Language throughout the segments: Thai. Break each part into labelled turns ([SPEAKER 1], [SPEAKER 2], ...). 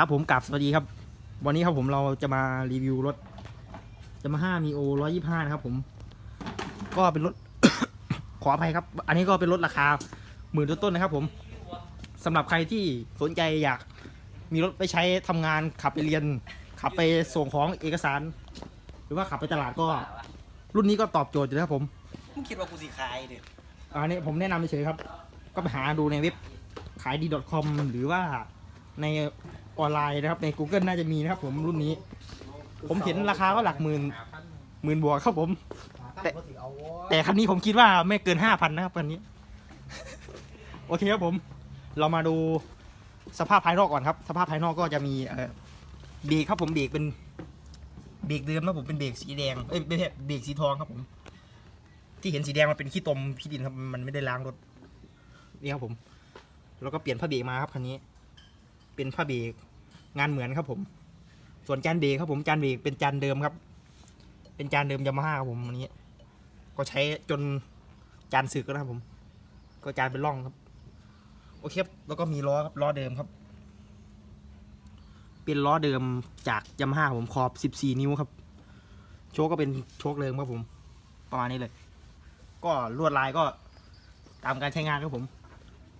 [SPEAKER 1] ครับผมกลับสวัสดีครับ วันนี้ครับผมเราจะมารีวิวรถจะมาห้ามีโอร้อยยี่ห้านะครับผม ก็เป็นรถ ขออภัยครับ อันนี้ก็เป็นรถราคาหมื่นต้นๆนะครับ ผมสำหรับใครที่สนใจอยากมีรถไปใช้ทำงานขับไปเรียน ขับไปส่งของเอกสาร หรือว่าขับไปตลาดก็ รุ่นนี้ก็ตอบโจทย์อยู่นะครับผม
[SPEAKER 2] มึงคิดว่ากูสิขายดิ
[SPEAKER 1] อันนี้ผมแนะนำเฉยๆครับ ก็ไปหาดูในเว็บขายดี .com หรือว่าใน ออนไลน์นะครับใน Google น่าจะมีนะครับผมรุ่นนี้ ผมเห็นราคาก็หลักหมื่นหมื่นบวกครับผม แต่ แต่คันนี้ผมคิดว่าไม่เกินห้าพันนะครับคันนี้ โอเคครับผม เรามาดูสภาพภายนอกก่อนครับ สภาพภายนอกก็จะมีเอ่อเบรกครับผมเบรกเป็นเบรกเดิมนะผมเป็นเบรกสีแดงเอ้ยไม่ใช่เบรกสีทองครับผม ที่เห็นสีแดงมันเป็นขี้ตมขี้ดินครับมันไม่ได้ล้างรถนี่ครับผม แล้วก็เปลี่ยนผ้าเบรกมาครับคันนี้ เป็นผ้าเบรก งานเหมือนครับผม ส่วนจานเบรกครับผมจานเบรกเป็นจานเดิมครับ เป็นจานเดิมยามาฮ่าครับผมอันนี้ ก็ใช้จนจานสึกแล้วครับผม ก็จานเป็นร่องครับ โอเคครับแล้วก็มีล้อครับล้อเดิมครับ เป็นล้อเดิมจากยามาฮ่าผมขอบ 14 นิ้วครับ โชคก็เป็นโชคเดิมครับผม ประมาณนี้เลย ก็ลวดลายก็ตามการใช้งานครับผม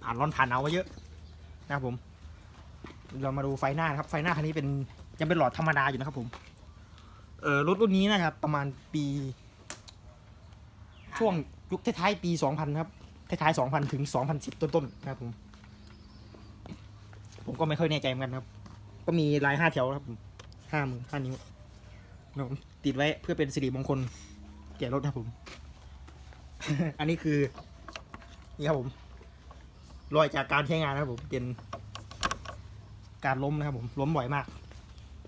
[SPEAKER 1] ผ่านร้อนผ่านหนาวมาเยอะนะครับผม เรามาดูไฟหน้านะครับ ไฟหน้าคันนี้เป็นยังเป็นหลอดธรรมดาอยู่นะครับผม เออรถรุ่นนี้นะครับ ประมาณปี ช่วงยุคท้ายๆปี 2000 ครับท้ายๆ2000 ถึง 2010 ต้นๆนะครับผม ผมก็ไม่ค่อยแน่ใจเหมือนกันครับ ก็มีลายห้าแถวครับผมห้ามือห้านิ้วนะครับผมติดไว้เพื่อเป็นสิริมงคลแก่รถนะครับผม อันนี้คือ นี่ครับผม รอยจากการใช้งานนะครับผมเป็น การล้มนะครับผมล้มบ่อยมาก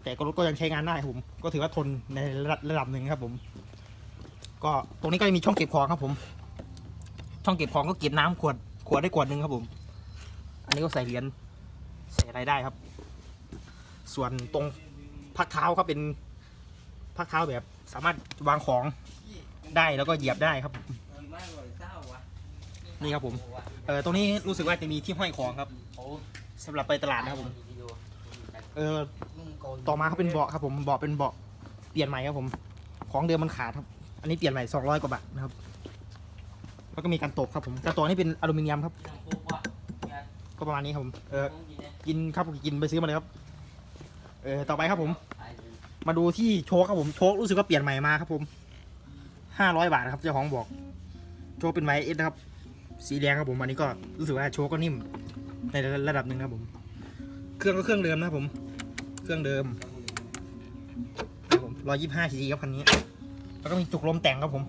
[SPEAKER 1] แต่ก็รถก็ยังใช้งานได้ผม ก็ถือว่าทนในระดับหนึ่งครับผม ก็ตรงนี้ก็จะมีช่องเก็บของครับผม ช่องเก็บของก็เก็บน้ำขวดขวดได้ขวดหนึ่งครับผม อันนี้ก็ใส่เหรียญใส่อะไรได้ครับ ส่วนตรงพักเท้าก็เป็นพักเท้าแบบ สามารถวางของได้แล้วก็เหยียบได้ครับนี่ครับผม เออตรงนี้รู้สึกว่าจะมีที่ห้อยของครับสำหรับไปตลาดนะครับผม เออต่อมาเขาเป็นเบาะครับผมเบาะเป็นเบาะเปลี่ยนใหม่ครับผม ของเดิมมันขาดครับ อันนี้เปลี่ยนใหม่สองร้อยกว่าบาทนะครับ แล้วก็มีการตกครับผมการตกนี่เป็นอลูมิเนียมครับ ก็ประมาณนี้ครับผมเออกินครับกินไปซื้อมาเลยครับ เออต่อไปครับผม มาดูที่โชคครับผมโชครู้สึกว่าเปลี่ยนใหม่มาครับผมห้าร้อยบาทนะครับเจ้าของบอก โชคเป็นไม้เอสนะครับ สีแดงครับผมอันนี้ก็รู้สึกว่าโชคก็นิ่มในระดับหนึ่งนะครับผม เครื่องก็เครื่องเดิมนะผม เครื่องเดิมผมร้อยยี่ห้าซีครับคันนี้ แล้วก็มีจุกลมแต่งครับผม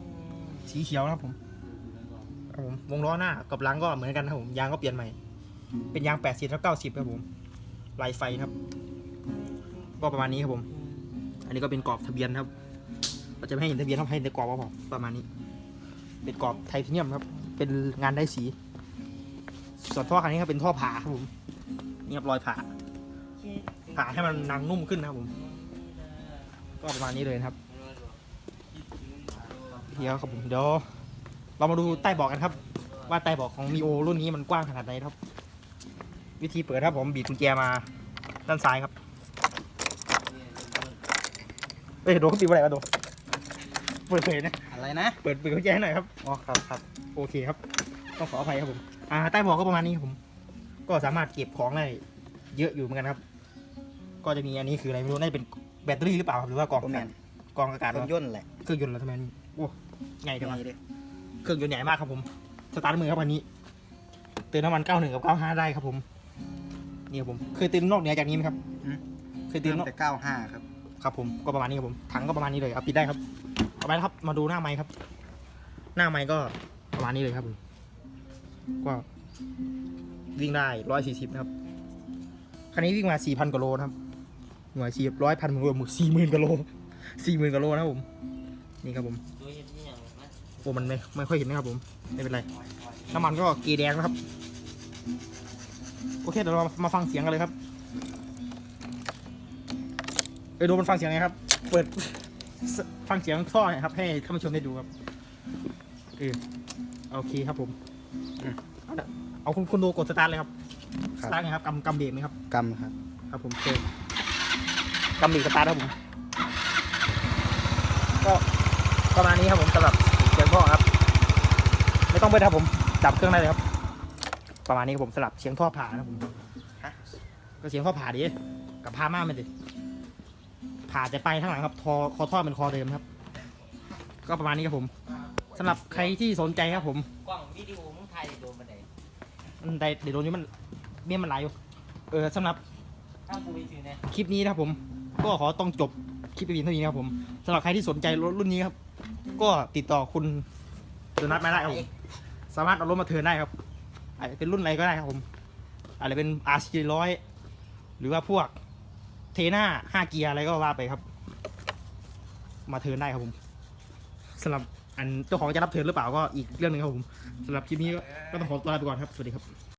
[SPEAKER 1] สีเขียวนะครับผมครับผมวงล้อหน้ากับหลังก็เหมือนกันครับผมยางก็เปลี่ยนใหม่ เป็นยาง80แล้ว90ครับผมลายไฟครับ ก็ประมาณนี้ครับผม อันนี้ก็เป็นกรอบทะเบียนครับเราจะไม่ให้เห็นทะเบียนครับให้แต่กรอบก็พอประมาณนี้ เป็นกรอบไทเทเนียมครับ เป็นงานได้สีส่วนท่อคันนี้ครับเป็นท่อผ่าครับผมนี่ครับรอยผ่า ผ่าให้มันนางนุ่มขึ้นนะครับผม ก็ประมาณนี้เลยนะครับ เดี๋ยวครับผมเดี๋ยวเรามาดูใต้เบอกกันครับ ว่าใต้เบอกของมีโอรุ่นนี้มันกว้างขนาดไหนครับ วิธีเปิดครับผมบีบกุญแจมาด้านซ้ายครับเอ้ยโดเขาปิดว่าอะไรวะโดเปิดเผยนะ
[SPEAKER 2] อะไรนะ
[SPEAKER 1] เปิดเปิดกุญแจให้หน่อยครับ
[SPEAKER 2] อ๋อครับครับ
[SPEAKER 1] โอเคครับต้องขออภัยครับผม อ่าใต้เบอกก็ประมาณนี้ครับผม ก็สามารถเก็บของได้เยอะอยู่เหมือนกันครับ ก็จะมีอันนี้คืออะไรไม่รู้น่าจะเป็นแบตเตอรี่หรือเปล่าหรือว่ากล่อง
[SPEAKER 2] โอ
[SPEAKER 1] อา
[SPEAKER 2] แม
[SPEAKER 1] กาศ
[SPEAKER 2] น
[SPEAKER 1] กล่องอากาศ
[SPEAKER 2] เครื่อง
[SPEAKER 1] วะ
[SPEAKER 2] ยนต์แหละ
[SPEAKER 1] เครื่องยนต์เหรอทำไมมันโอ้ใหญ่จังวะ
[SPEAKER 2] นี่ดิ
[SPEAKER 1] เครื่องยนต์ใหญ่มากครับผม สตาร์ทมือครับอันนี้ เติมน้ำมัน91กับ95ได้ครับผม นี่ครับผม เคยเติมนอกเหนือจากนี้ไหมครับ เคยเติ
[SPEAKER 2] เติ
[SPEAKER 1] ม
[SPEAKER 2] ม
[SPEAKER 1] นอก
[SPEAKER 2] แต่เก้าห้าครับ
[SPEAKER 1] ครับผม ก็ประมาณนี้ครับผม ถังก็ประมาณนี้เลย เอาปิดได้ครับต่อไปนะครับ มาดูหน้าไม้ครับ หน้าไม้ก็ประมาณนี้เลยครับผม ก็วิ่งได้ร้อยสี่สิบนะครับ คันนี้วิ่งมาสี่พันกว่าโลนะครับ หน่วยสี่ร้อยพันหมื่นหมื่นสี่หมื่นกว่าโลสี่หมื่นกว่าโลนะครับผม นี่ครับผมโอ้มันไม่ไม่ค่อยเห็นนะครับผม ไม่เป็นไร น้ำมันก็เกแดงนะครับ โอเคเดี๋ยวเรามาฟังเสียงกันเลยครับ เออดูมันฟังเสียงไงครับ เปิดฟังเสียงท่อหน่อยครับ ให้ท่านผู้ชมได้ดูครับเออโอเคครับผม
[SPEAKER 2] อืม
[SPEAKER 1] เอาละเอาคุณคุณดูกดสตาร์ทเลยครับ
[SPEAKER 2] ค
[SPEAKER 1] ส
[SPEAKER 2] รับ
[SPEAKER 1] ตาร์ทไงครับกำกำเบรกไหมครับ
[SPEAKER 2] กำครับ
[SPEAKER 1] ครับผมเชิญ กำลีสตาร์ทครับผม ก็ประมาณนี้ครับผมสำหรับเสียงพ่อครับ ไม่ต้องเบิ้ลครับผมจับเครื่องได้เลยครับ ประมาณนี้ครับผมสำหรับเสียงท่อผ่านะครับผมฮะก็เสียงท่อผ่าดิกับพามากมันดิผ่าแต่ไปข้างหลังครับทอคอท่อเป็นคอเดิมครับ ก็ประมาณนี้ครับผมสำหรับใครที่สนใจครับผม
[SPEAKER 2] กล้องวิดีโอมึงถ่ายโดนมาไหน
[SPEAKER 1] มันได้เดี๋ยวโดนนี้มันเบี้ยมันไหลอยู่เออสำหรับ
[SPEAKER 2] ถ้ากูไปซื้อเนี่ย
[SPEAKER 1] คลิปนี้นะครับผม ก็ขอต้องจบคลิปไปเพียงเท่านี้ครับผมสำหรับใครที่สนใจรถรุ่นนี้ครับ ก็ติดต่อคุณโดนัทมาได้ครับผมสามารถเอารถมาเทิร์นได้ครับอาจจะเป็นรุ่นอะไรก็ได้ครับผมอาจจะเป็น R 4 0 0หรือว่าพวกเทน่าห้าเกียร์อะไรก็ว่าไปครับ มาเทิร์นได้ครับผมสำหรับอันเจ้าของจะรับเทิร์นหรือเปล่าก็อีกเรื่องหนึงครับผมสำหรับคลิปนี้ก็ต้องขอตัวลาไปก่อนครับสวัสดีครับ